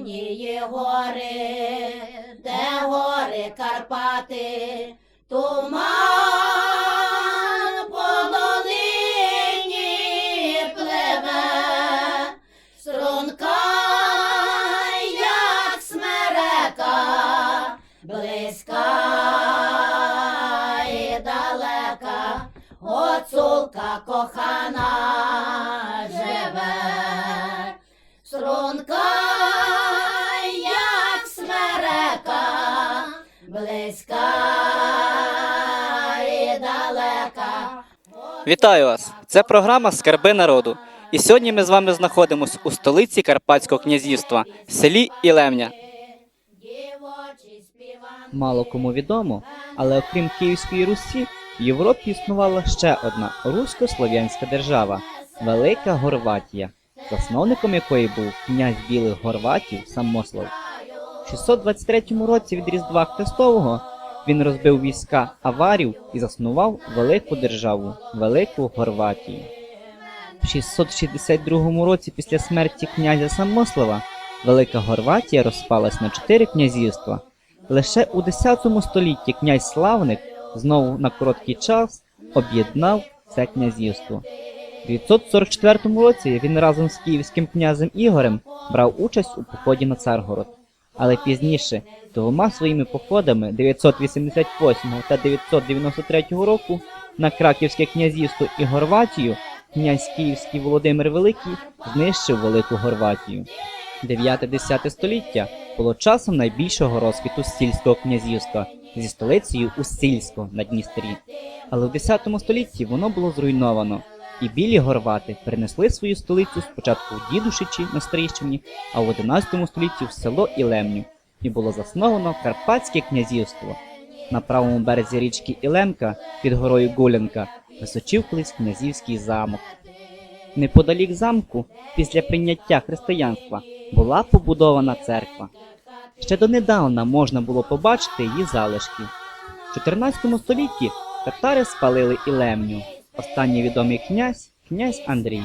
синіє гори, де гори Карпати, туман по долині пливе, струнка, як смерека, близька і далека, гоцулка кохана живе. Струнка, як смерека, близька і далека. Вітаю вас! Це програма Скарби народу. І сьогодні ми з вами знаходимося у столиці Карпатського князівства, селі Ілемня. Мало кому відомо, але окрім Київської Русі, в Європі існувала ще одна русько-слов'янська держава Велика Горватія, засновником якої був князь білих горватів Самослав. В 623 році від Різдва Христового він розбив війська аварів і заснував велику державу Велику Горватію. В 662 році після смерті князя Самослава Велика Горватія розпалась на чотири князівства. Лише у X столітті князь Славник знову на короткий час об'єднав це князівство. У 944 році він разом з київським князем Ігорем брав участь у поході на Царгород. Але пізніше двома своїми походами 988 та 993 року на Краківське князівство і Горватію князь Київський Володимир Великий знищив Велику Горватію. 9-10 століття було часом найбільшого розквіту сільського князівства зі столицею у Сільську на Дністрі. Але в 10 столітті воно було зруйновано, і білі горвати перенесли свою столицю спочатку в Дідушичі на Стрийщині, а в 11 столітті в село Ілемню, і було засновано Карпатське князівство. На правому березі річки Ілемка під горою Гулянка височив колись князівський замок. Неподалік замку, після прийняття християнства, була побудована церква. Ще донедавна можна було побачити її залишки. В 14 столітті татари спалили Ілемню. Останній відомий князь князь Андрій.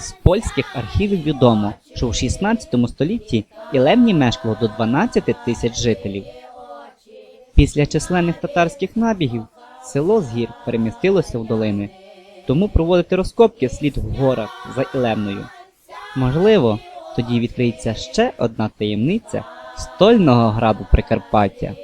З польських архівів відомо, що в 16 столітті Ілемні мешкало до 12 тисяч жителів. Після численних татарських набігів село з гір перемістилося в долини, тому проводити розкопки слід в горах за Ілемною. Можливо, тоді відкриється ще одна таємниця стольного грабу Прикарпаття.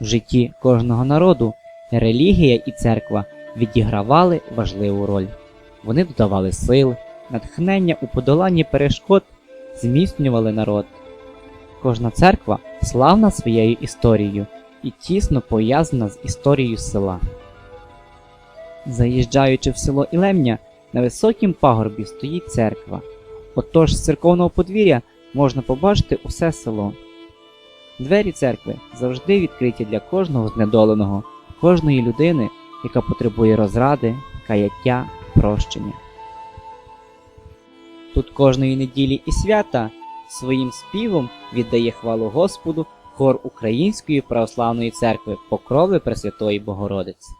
В житті кожного народу релігія і церква відігравали важливу роль. Вони додавали сил, натхнення у подоланні перешкод, зміцнювали народ. Кожна церква славна своєю історією і тісно пов'язана з історією села. Заїжджаючи в село Ілемня, на високім пагорбі стоїть церква. Отож з церковного подвір'я можна побачити усе село. Двері церкви завжди відкриті для кожного знедоленого, кожної людини, яка потребує розради, каяття, прощення. Тут кожної неділі і свята своїм співом віддає хвалу Господу хор Української православної церкви Покрови Пресвятої Богородиці.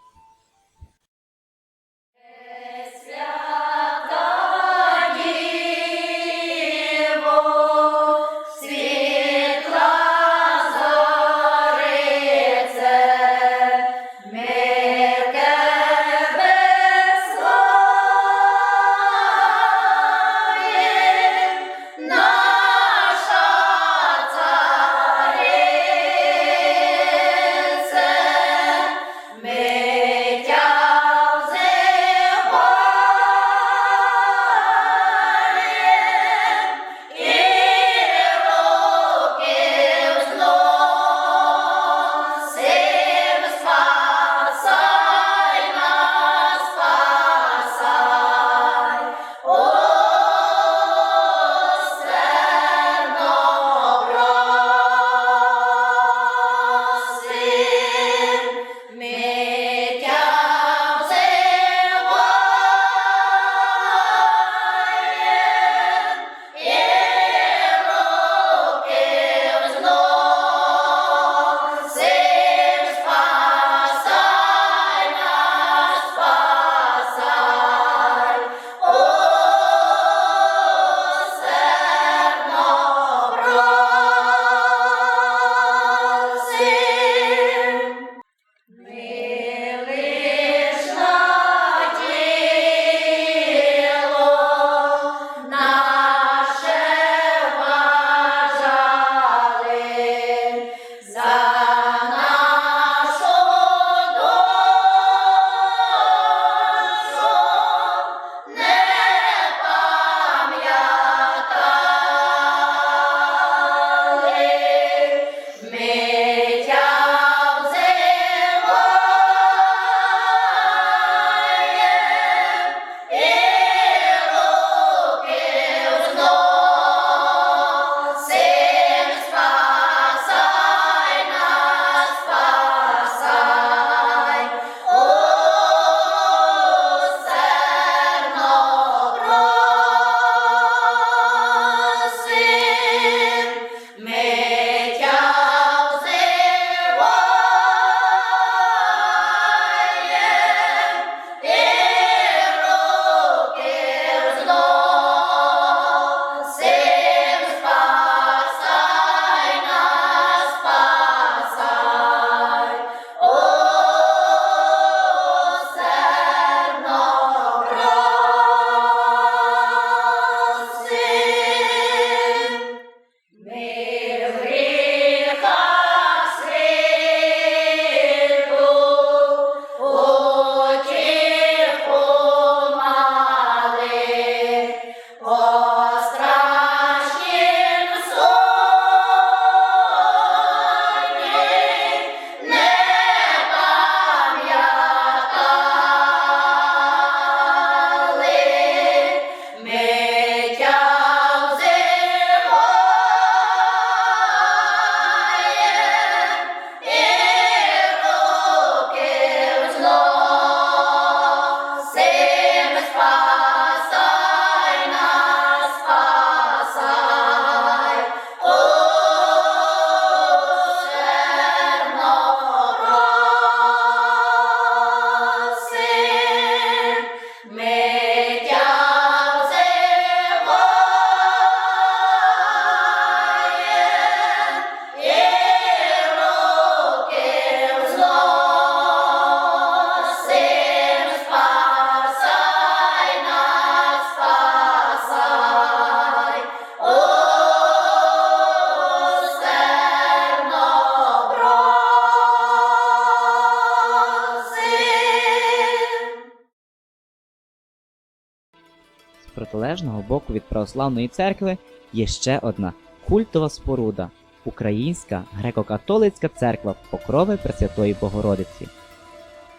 Боку від православної церкви є ще одна культова споруда Українська греко-католицька церква Покрови Пресвятої Богородиці.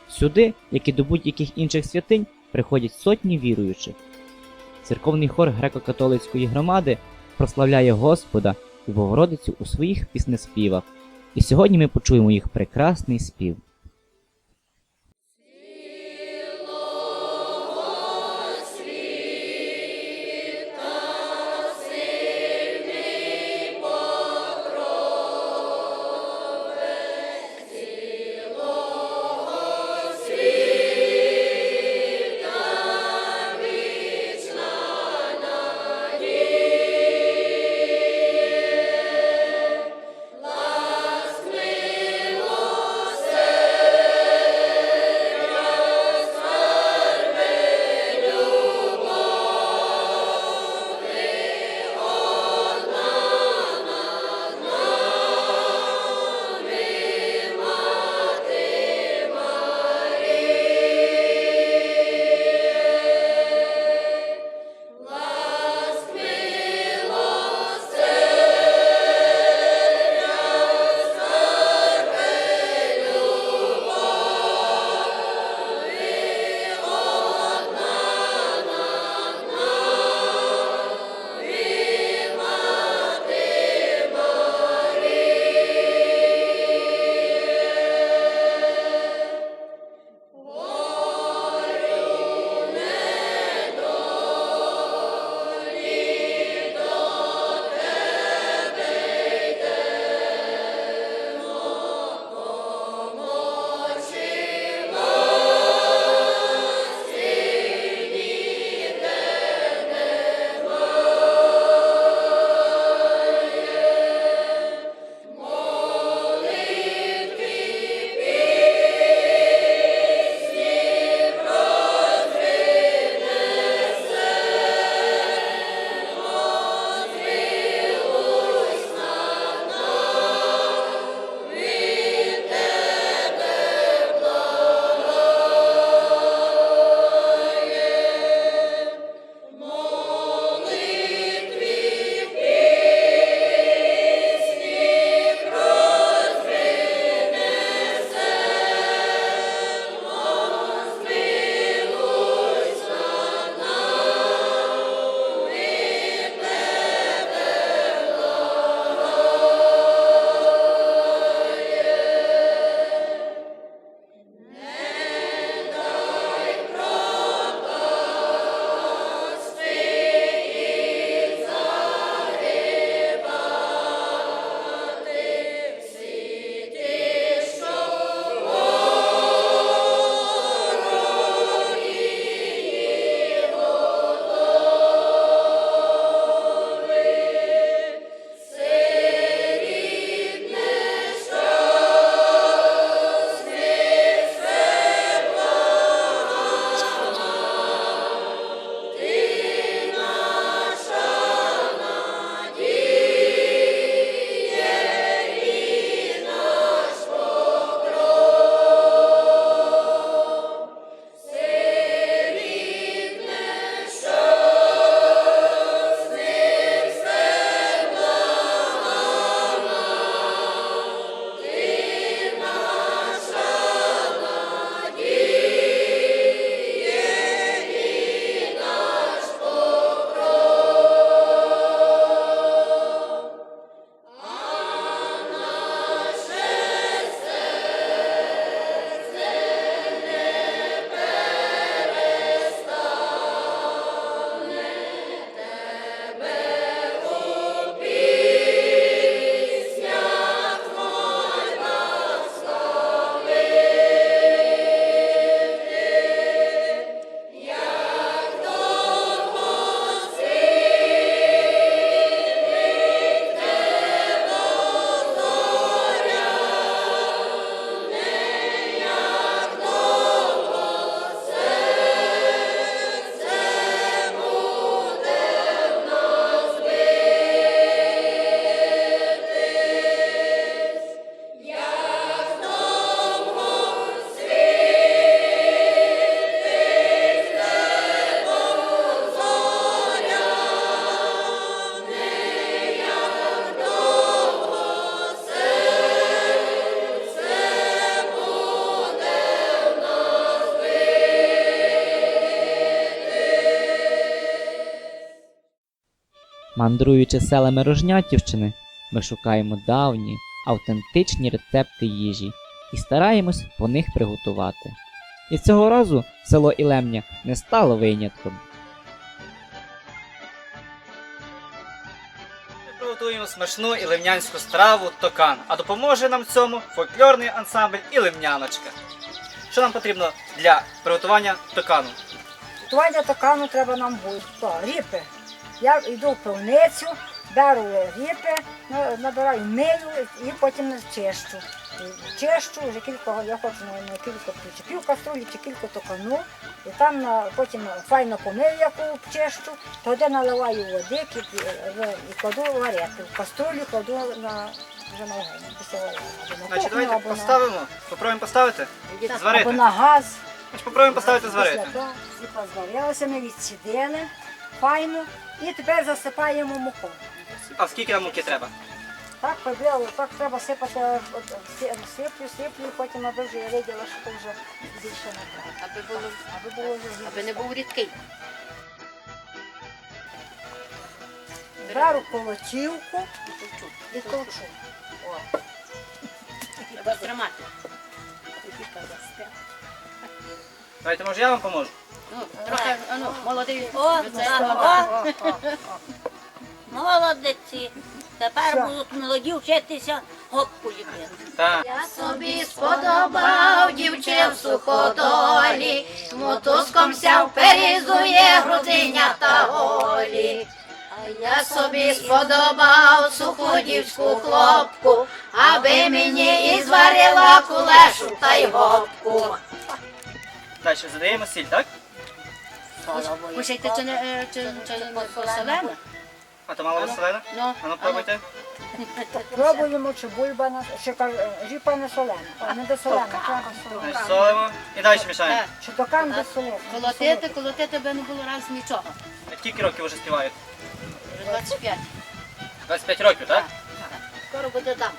Сюди, як і до будь-яких інших святинь, приходять сотні віруючих. Церковний хор греко-католицької громади прославляє Господа і Богородицю у своїх піснеспівах. І сьогодні ми почуємо їх прекрасний спів. Мандруючи селами Рожнятівщини, ми шукаємо давні, автентичні рецепти їжі і стараємось по них приготувати. І цього разу село Ілемня не стало винятком. Ми приготуємо смачну ілемнянську страву токан, а допоможе нам в цьому фольклорний ансамбль Ілемняночка. Що нам потрібно для приготування токану? Готування токану треба нам. То, ріпи. Я йду в пивницю, беру ріпи, набираю мию і потім чищу. Чищу вже кілька, я хочу на, кілька чи пів каструлі, чи кілька токану. І там потім файно помию, яку чищу, тоді наливаю води і кладу варити. В каструлю кладу на вже на після варення. Значить, давайте або на- поставимо, попробуємо поставити. Зварити. або на газ. Значить, попробуємо поставити зварити. Після того зіпа зварилася, ми відсідили файно і тепер засипаємо муку. А скільки нам муки треба? Так побіло, так треба сипати, от, сиплю, сиплю, і потім аби вже я виділа, що то вже більше не треба. Аби було, Аби було вже аби не був рідкий. Беру колотівку і толчу. Треба тримати. Давайте, може я вам поможу? Трохи, молодий. О, це- О, о, о. Молодці. Тепер будуть молоді вчитися гопку ліпити. Так. Я собі сподобав дівче в суходолі, мотузком сяв перізує грудиня та голі. А я собі сподобав суходівську хлопку, аби мені і зварила кулешу та й гопку. Далі задаємо сіль, так? Кушайте, чи не, посолена? А то мало солена? Ну, А ну пробуйте. Пробуємо, чи бульба, на- чи кар- ріпа не солена. А, Не до солена, треба солена. Солимо і далі мішаємо. Так. Чи токан без солена. Колотити, колотити би не було раз нічого. Скільки років вже співають? Вже 25. 25 років, так? Скоро буде. Так.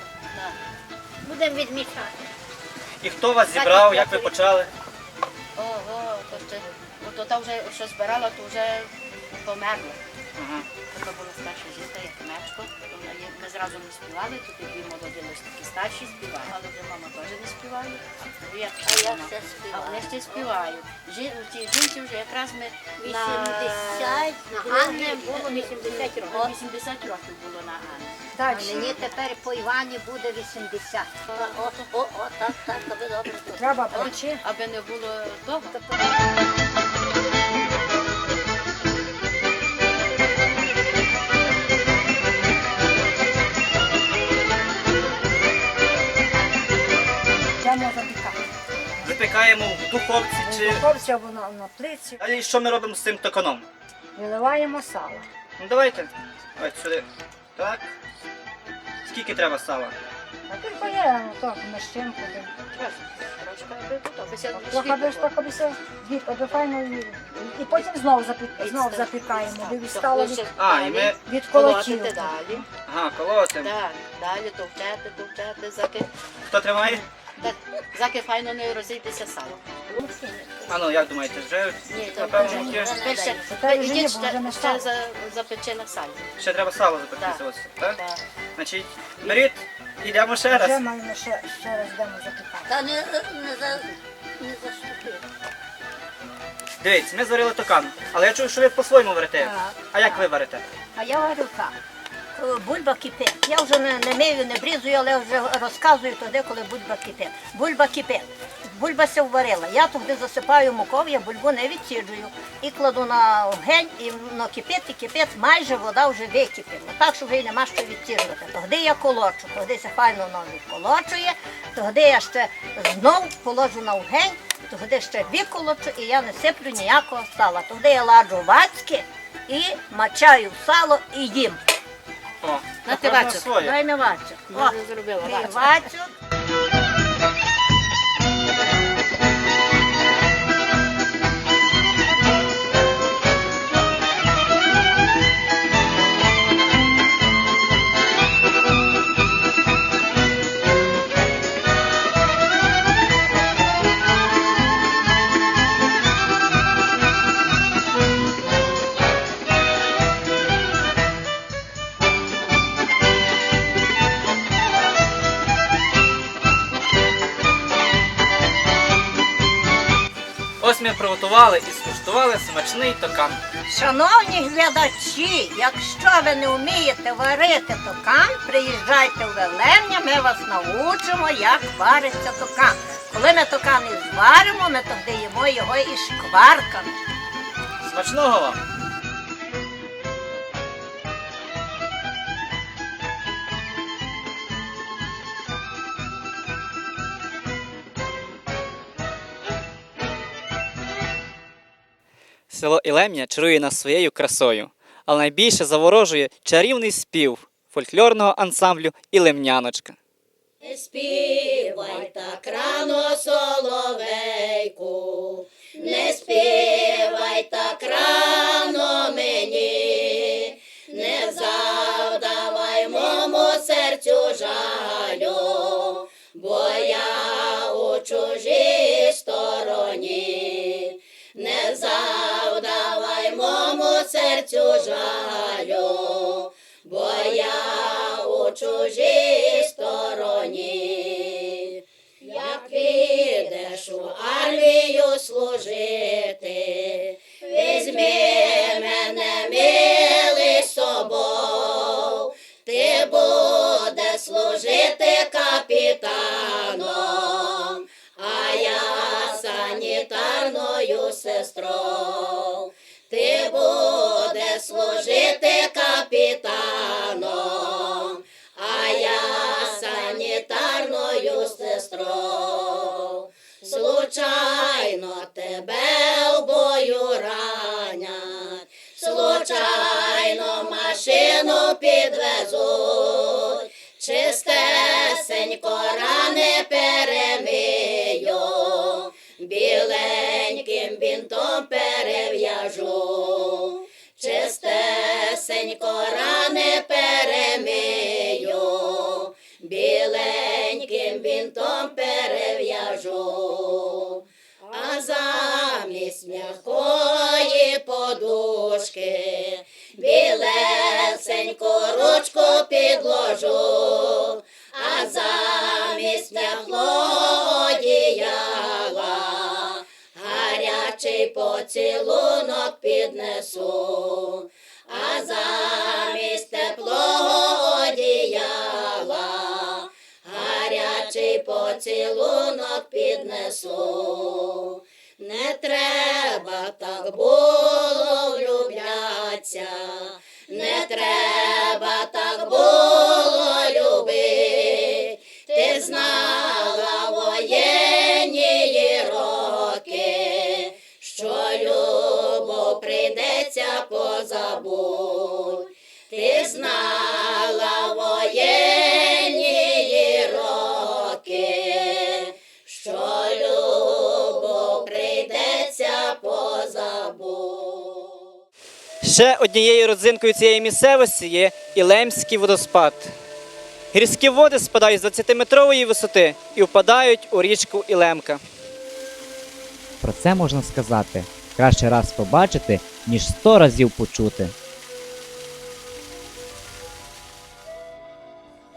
Будемо відмічати. І хто вас зібрав, як ви почали? Ого, то ще, то та вже, що збирала, то вже померла. Ага. Така була старша жінка, як мечко. Ми зразу не співали, тут і дві молоді такі старші співали. Але вже мама теж не співає. А я вона? все А співаю. вони ще співають. Жін, ті жінці вже якраз ми на 80, на Анні було 80 років. 80 років було на Анні. А мені тепер по Івані буде 80. О, о, о, так, так, аби добре. Треба. Аби не було того. Випікаємо в духовці В чи. духовці або на, на плиці. Далі що ми робимо з цим токаном? Виливаємо сало. Ну давайте. Давайте сюди. Так. Скільки треба сала? А тільки є, ну, так, ся Трохи аби ж так, аби все від, аби файно і, і потім знову, запі... знову запікаємо, аби відстало від, А, і ми. від колотів. далі. Ага, колотимо. Так, далі товчати, товчати, заки, Хто тримає? Так, заки файно не розійдеться сало. А ну як думаєте, вже Ні, то напевно вже перше, ні, ідіть бо вже не ще, сало. ще за, запече на салі. Ще треба сало запекти, ось, так? Так. Значить, беріть, йдемо ще Вже раз. маємо ще, ще раз йдемо запікати. Та не, не, за, не заступи. Дивіться, ми зварили токан, але я чую, що ви по-своєму варите. Так. А як ви варите? А я говорю так. Е, Бульба кипить. Я вже не, не мию, не брізую, але вже розказую тоді, коли бульба кипить. Бульба кипить. Бульба се варила. Я туди засипаю муков, я бульбу не відсіджую. І кладу на огонь, і воно кипить, і кипить, майже вода вже википіла. Так, що вже й нема що відсіджувати. Тоді я колочу, тоді це файно воно відколочує, тоді я ще знов положу на огонь, тоді ще виколочу, і я не сиплю ніякого сала. Тоді я ладжу вацьки і мачаю сало і їм. О, На кожна тивачок. Дай на вачок. О, зробила. Ти ми приготували і скуштували смачний токан. Шановні глядачі, якщо ви не вмієте варити токан, приїжджайте в Велемня, ми вас научимо, як вариться токан. Коли ми токан і зваримо, ми тоді їмо його і шкварками. Смачного вам! Село Ілемня чарує нас своєю красою, але найбільше заворожує чарівний спів фольклорного ансамблю Ілемняночка. Співай так рано, соловейку, не співай так рано поцілунок піднесу, а замість теплого одіяла гарячий поцілунок піднесу. Не треба так було влюблятися, не треба так було любити. Ти знала знала воєнні роки, що любов прийдеться позабудь. Ще однією родзинкою цієї місцевості є Ілемський водоспад. Гірські води спадають з 20-метрової висоти і впадають у річку Ілемка. Про це можна сказати. Краще раз побачити, ніж сто разів почути.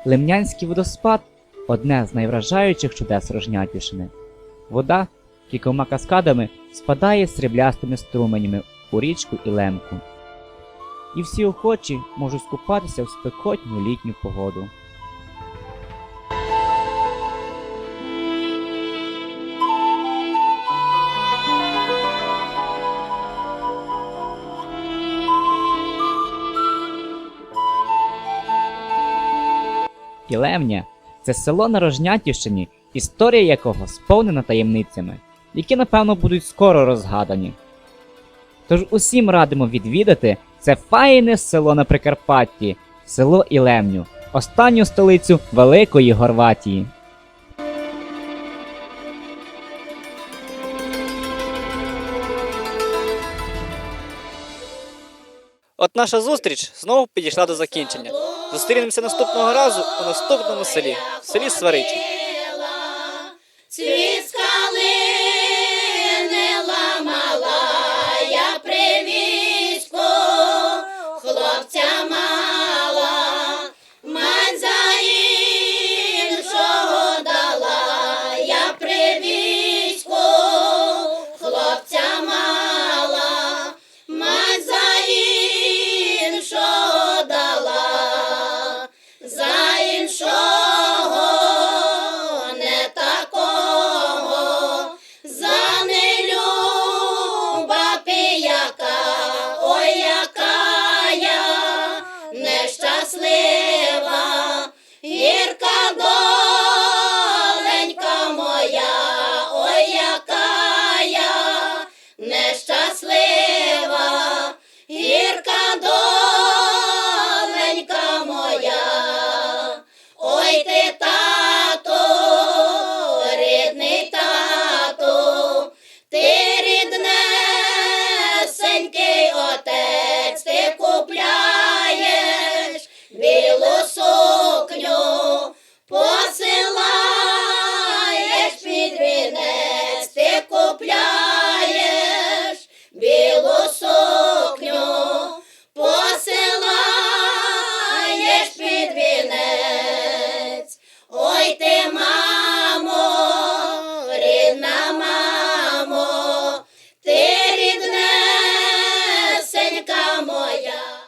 Лемнянський водоспад одне з найвражаючих чудес Рожнятівщини. Вода кількома каскадами спадає сріблястими струменями у річку і лемку. І всі охочі можуть скупатися в спекотну літню погоду. Ілемня це село на Рожнятівщині, історія якого сповнена таємницями, які, напевно, будуть скоро розгадані. Тож усім радимо відвідати це файне село на Прикарпатті, село Ілемню, останню столицю Великої Горватії. От наша зустріч знову підійшла до закінчення. Зустрінемося наступного разу у наступному селі, в селі Сваричі.